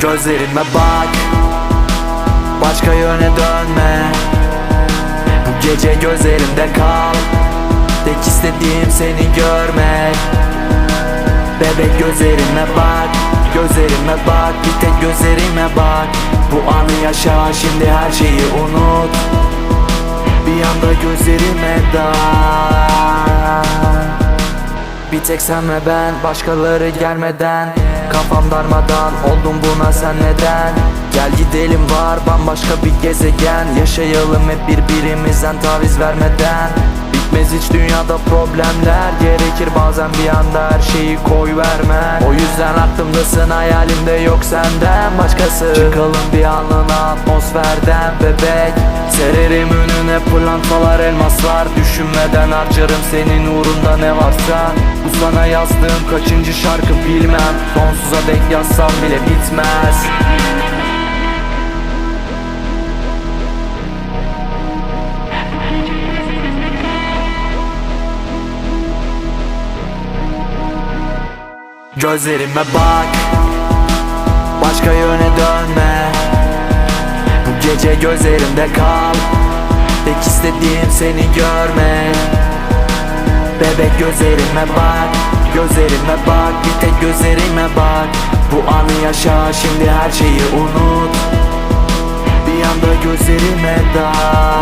Gözlerime bak. Başka yöne dönme. Bu gece gözlerimde kal. Tek istediğim seni görmek. Bebek gözlerime bak. Gözlerime bak. Bir tek gözlerime bak. Bu anı yaşa şimdi her şeyi unut. Bir anda gözlerime dal. Bir tek sen ve ben başkaları gelmeden Kafam darmadan oldum buna sen neden? Gel gidelim var bambaşka bir gezegen. Yaşayalım hep birbirimizden taviz vermeden. Bitmez hiç dünyada problemler. Gerekir bazen bir anda her şeyi koy vermen. O yüzden aklımdasın hayalimde yok senden başkası. Çıkalım bir anlığına atmosferden bebek Sererim önüne pırlantalar elmaslar. Düşünmeden harcarım senin uğrunda ne varsa. Bu sana yazdığım kaçıncı şarkı bilmem. Sonsuza dek yazsam bile bitmez. Gözlerime bak. Başka Bu gece gözlerimde kal. Tek istediğim seni görmek Bebek gözlerime bak Gözlerime bak. Bir tek gözlerime bak. Bu anı yaşa şimdi her şeyi unut. Bir anda gözlerime dal